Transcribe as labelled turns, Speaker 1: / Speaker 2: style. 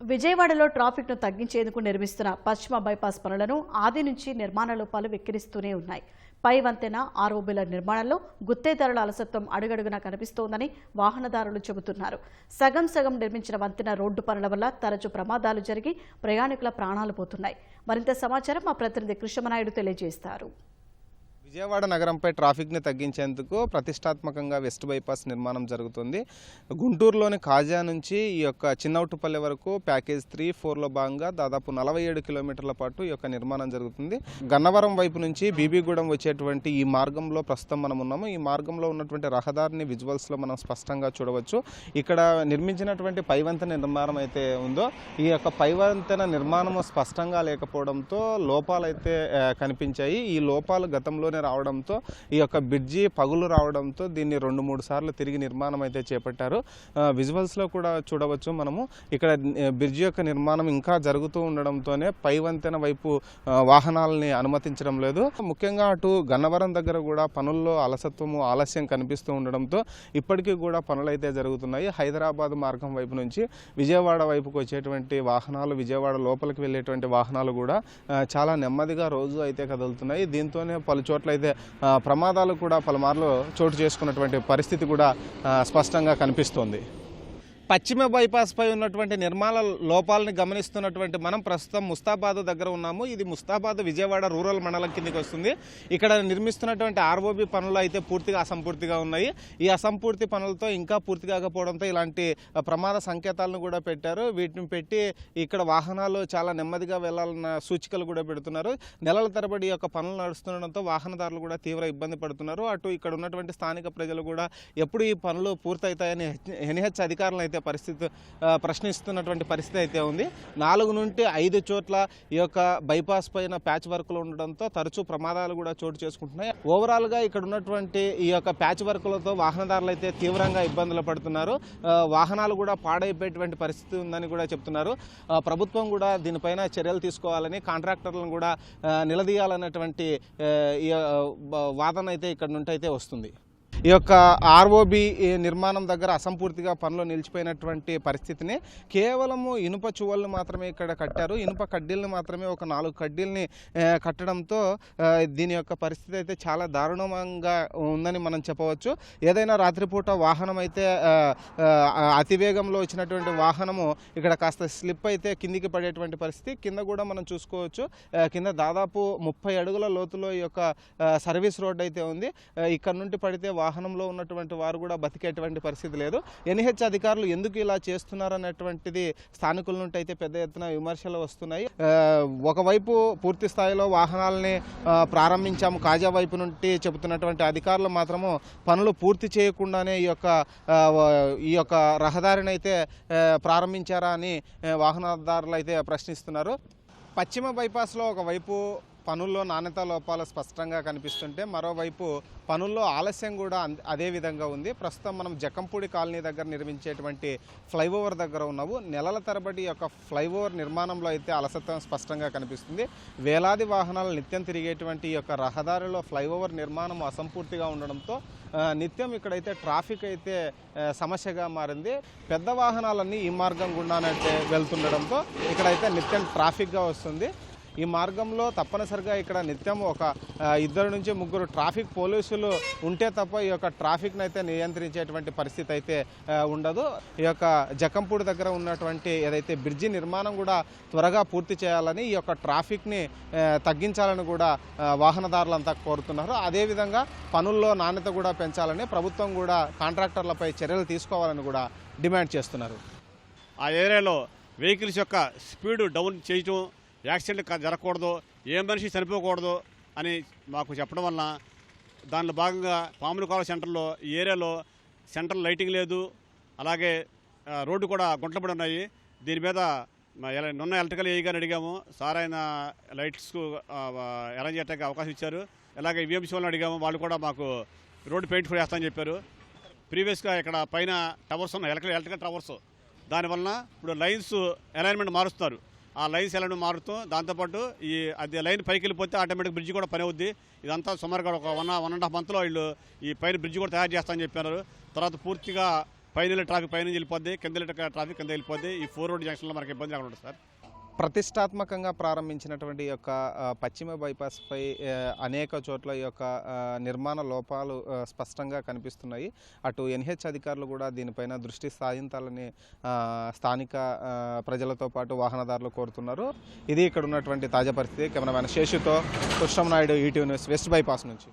Speaker 1: విజయవాడలో ట్రాఫిక్ను తగ్గించేందుకు నిర్మిస్తున్న పశ్చిమ బైపాస్ పనులను ఆది నుంచి నిర్మాణ లోపాలు వెక్కిరిస్తూనే ఉన్నాయి. పై వంతెన ఆరోబిల నిర్మాణంలో గుత్తేదారుల అలసత్వం అడుగడుగునా కనిపిస్తోందని వాహనదారులు చెబుతున్నారు. సగం సగం నిర్మించిన వంతెన రోడ్డు పనుల వల్ల తరచూ ప్రమాదాలు జరిగి ప్రయాణికుల ప్రాణాలు పోతున్నాయి. మరింత సమాచారం మా ప్రతినిధి కృష్ణమనాయుడు తెలియజేస్తారు.
Speaker 2: విజయవాడ నగరంపై ట్రాఫిక్ని తగ్గించేందుకు ప్రతిష్టాత్మకంగా వెస్ట్ బైపాస్ నిర్మాణం జరుగుతుంది. గుంటూరులోని కాజా నుంచి ఈ యొక్క చిన్నౌటుపల్లి వరకు ప్యాకేజ్ త్రీ ఫోర్లో భాగంగా దాదాపు నలభై ఏడు కిలోమీటర్ల పాటు ఈ యొక్క నిర్మాణం జరుగుతుంది. గన్నవరం వైపు నుంచి బీబీగూడెం వచ్చేటువంటి ఈ మార్గంలో ప్రస్తుతం మనం ఉన్నాము. ఈ మార్గంలో ఉన్నటువంటి రహదారిని విజువల్స్లో మనం స్పష్టంగా చూడవచ్చు. ఇక్కడ నిర్మించినటువంటి పైవంతెన నిర్మాణం అయితే ఉందో ఈ యొక్క పైవంతెన నిర్మాణము స్పష్టంగా లేకపోవడంతో లోపాలైతే కనిపించాయి. ఈ లోపాలు గతంలోనే రావడంతో ఈ యొక్క బ్రిడ్జి పగులు రావడంతో దీన్ని రెండు మూడు సార్లు తిరిగి నిర్మాణం అయితే చేపట్టారు. విజువల్స్లో కూడా చూడవచ్చు మనము. ఇక్కడ బ్రిడ్జి యొక్క నిర్మాణం ఇంకా జరుగుతూ ఉండడంతోనే పై వంతెన వైపు వాహనాలని అనుమతించడం లేదు. ముఖ్యంగా అటు గన్నవరం దగ్గర కూడా పనుల్లో అలసత్వము ఆలస్యం కనిపిస్తూ ఉండడంతో ఇప్పటికీ కూడా పనులు అయితే జరుగుతున్నాయి. హైదరాబాద్ మార్గం వైపు నుంచి విజయవాడ వైపుకు వచ్చేటువంటి వాహనాలు విజయవాడ లోపలికి వెళ్ళేటువంటి వాహనాలు కూడా చాలా నెమ్మదిగా రోజు అయితే కదులుతున్నాయి. దీంతోనే పలు చోట్ల చూసినట్లయితే ప్రమాదాలు కూడా పలుమార్లు చోటు చేసుకున్నటువంటి పరిస్థితి కూడా స్పష్టంగా కనిపిస్తోంది. పశ్చిమ బైపాస్ పై ఉన్నటువంటి నిర్మాణ లోపాలను గమనిస్తున్నటువంటి మనం ప్రస్తుతం ముస్తాబాద్ దగ్గర ఉన్నాము. ఇది ముస్తాబాద్ విజయవాడ రూరల్ మండలం కిందకి వస్తుంది. ఇక్కడ నిర్మిస్తున్నటువంటి ఆర్ఓబి పనులు అయితే పూర్తిగా అసంపూర్తిగా ఉన్నాయి. ఈ అసంపూర్తి పనులతో ఇంకా పూర్తి కాకపోవడంతో ఇలాంటి ప్రమాద సంకేతాలను కూడా పెట్టారు. వీటిని పెట్టి ఇక్కడ వాహనాలు చాలా నెమ్మదిగా వెళ్ళాలన్న సూచికలు కూడా పెడుతున్నారు. నెలల తరబడి యొక్క పనులు నడుస్తుండడంతో వాహనదారులు కూడా తీవ్ర ఇబ్బంది పడుతున్నారు. అటు ఇక్కడ ఉన్నటువంటి స్థానిక ప్రజలు కూడా ఎప్పుడు ఈ పనులు పూర్తవుతాయని ఎన్హెచ్ అధికారులు అయితే పరిస్థితి ప్రశ్నిస్తున్నటువంటి పరిస్థితి అయితే ఉంది. నాలుగు నుండి ఐదు చోట్ల ఈ యొక్క బైపాస్ పైన ప్యాచ్ వర్క్లు ఉండడంతో తరచూ ప్రమాదాలు కూడా చోటు చేసుకుంటున్నాయి. ఓవరాల్గా ఇక్కడ ఉన్నటువంటి ఈ యొక్క ప్యాచ్ వర్క్లతో వాహనదారులు అయితే తీవ్రంగా ఇబ్బందులు పడుతున్నారు. వాహనాలు కూడా పాడైపోయేటువంటి పరిస్థితి ఉందని కూడా చెప్తున్నారు. ప్రభుత్వం కూడా దీనిపైన చర్యలు తీసుకోవాలని కాంట్రాక్టర్లను కూడా నిలదీయాలన్నటువంటి వాదన అయితే ఇక్కడ నుండి అయితే వస్తుంది. ఈ యొక్క ఆర్ఓబి నిర్మాణం దగ్గర అసంపూర్తిగా పనులు నిలిచిపోయినటువంటి పరిస్థితిని కేవలము ఇనుప చువళ్ళు మాత్రమే ఇక్కడ కట్టారు. ఇనుప కడ్డీలను మాత్రమే ఒక నాలుగు కడ్డీల్ని కట్టడంతో దీని యొక్క పరిస్థితి అయితే చాలా దారుణంగా ఉందని మనం చెప్పవచ్చు. ఏదైనా రాత్రిపూట వాహనం అయితే అతివేగంలో వచ్చినటువంటి వాహనము ఇక్కడ కాస్త స్లిప్ అయితే కిందికి పడేటువంటి పరిస్థితి. కింద కూడా మనం చూసుకోవచ్చు. కింద దాదాపు ముప్పై అడుగుల లోతులో ఈ యొక్క సర్వీస్ రోడ్ అయితే ఉంది. ఇక్కడ నుండి పడితే వాహనం వాహనంలో ఉన్నటువంటి వారు కూడా బతికేటువంటి పరిస్థితి లేదు. ఎన్హెచ్ అధికారులు ఎందుకు ఇలా చేస్తున్నారు అనేటువంటిది స్థానికుల నుండి అయితే పెద్ద ఎత్తున విమర్శలు వస్తున్నాయి. ఒకవైపు పూర్తి స్థాయిలో వాహనాలని ప్రారంభించాము. కాజా వైపు నుండి చెబుతున్నటువంటి అధికారులు మాత్రము పనులు పూర్తి చేయకుండానే ఈ యొక్క ఈ యొక్క రహదారిని అయితే ప్రారంభించారా అని వాహనదారులు అయితే ప్రశ్నిస్తున్నారు. పశ్చిమ బైపాస్లో ఒకవైపు పనుల్లో నాణ్యత లోపాలు స్పష్టంగా కనిపిస్తుంటే మరోవైపు పనుల్లో ఆలస్యం కూడా అదే విధంగా ఉంది. ప్రస్తుతం మనం జకంపూడి కాలనీ దగ్గర నిర్మించేటువంటి ఫ్లైఓవర్ దగ్గర ఉన్నాము. నెలల తరబడి యొక్క ఫ్లైఓవర్ నిర్మాణంలో అయితే అలసత్వం స్పష్టంగా కనిపిస్తుంది. వేలాది వాహనాలు నిత్యం తిరిగేటువంటి యొక్క రహదారిలో ఫ్లైఓవర్ నిర్మాణం అసంపూర్తిగా ఉండడంతో నిత్యం ఇక్కడైతే ట్రాఫిక్ అయితే సమస్యగా మారింది. పెద్ద వాహనాలన్నీ ఈ మార్గం గుండానైతే వెళ్తుండడంతో ఇక్కడైతే నిత్యం ట్రాఫిక్గా వస్తుంది. ఈ మార్గంలో తప్పనిసరిగా ఇక్కడ నిత్యం ఒక ఇద్దరు నుంచి ముగ్గురు ట్రాఫిక్ పోలీసులు ఉంటే తప్ప ఈ యొక్క ట్రాఫిక్ని అయితే నియంత్రించేటువంటి పరిస్థితి అయితే ఉండదు. ఈ యొక్క జకంపూడి దగ్గర ఉన్నటువంటి ఏదైతే బ్రిడ్జి నిర్మాణం కూడా త్వరగా పూర్తి చేయాలని ఈ యొక్క ట్రాఫిక్ని తగ్గించాలని కూడా వాహనదారులంతా కోరుతున్నారు. అదేవిధంగా పనుల్లో నాణ్యత కూడా పెంచాలని ప్రభుత్వం కూడా కాంట్రాక్టర్లపై చర్యలు తీసుకోవాలని కూడా డిమాండ్ చేస్తున్నారు.
Speaker 3: ఆ ఏరియాలో వెహికల్స్ యొక్క స్పీడ్ డౌన్ చేయటం యాక్సిడెంట్ జరగకూడదు ఏ మనిషి చనిపోకూడదు అని మాకు చెప్పడం వలన దానిలో భాగంగా పాములు కాలువ సెంటర్లో ఈ ఏరియాలో సెంటర్ లైటింగ్ లేదు. అలాగే రోడ్డు కూడా గుంటలపడి ఉన్నాయి. దీని మీద నిన్న నున్న ఎలక్ట్రికల్ ఏ గారిని అడిగాము. సార్ ఆయన లైట్స్కు అరేంజ్ చేయడానికి అవకాశం ఇచ్చారు. అలాగే విఎంసీ వాళ్ళని అడిగాము. వాళ్ళు కూడా మాకు రోడ్డు పెయింట్ కూడా వేస్తామని చెప్పారు. ప్రీవియస్గా ఇక్కడ పైన టవర్స్ ఉన్నాయి ఎలక్ట్రికల్ ఎలక్ట్రికల్ టవర్స్. దానివలన ఇప్పుడు లైన్స్ అలైన్మెంట్ మారుస్తున్నారు ఆ లైన్స్ అలైన్మెంట్ మారుతూ? దాంతోపాటు ఈ అది లైన్ పైకి వెళ్ళిపోతే ఆటోమేటిక్ బ్రిడ్జ్ కూడా పని అవుద్ది. ఇదంతా సుమారుగా ఒక వన్ వన్ అండ్ హాఫ్ మంత్లో వీళ్ళు ఈ పైన బ్రిడ్జ్ కూడా తయారు చేస్తామని చెప్పారు. తర్వాత పూర్తిగా పైన ట్రాఫిక్ పైన వెళ్ళిపోద్ది కింద ట్రాఫిక్ కింద వెళ్ళిపోద్ది. ఈ ఫోర్ రోడ్ జంక్షన్లో మనకి ఇబ్బంది లేకుండా ఉంటుంది సార్.
Speaker 2: ప్రతిష్టాత్మకంగా ప్రారంభించినటువంటి యొక్క పశ్చిమ బైపాస్పై అనేక చోట్ల ఈ యొక్క నిర్మాణ లోపాలు స్పష్టంగా కనిపిస్తున్నాయి. అటు ఎన్హెచ్ అధికారులు కూడా దీనిపైన దృష్టి సాధించాలని స్థానిక ప్రజలతో పాటు వాహనదారులు కోరుతున్నారు. ఇది ఇక్కడ ఉన్నటువంటి తాజా పరిస్థితి. Cameraman శేషుతో Krishnam Naidu ETV news west bypass నుంచి.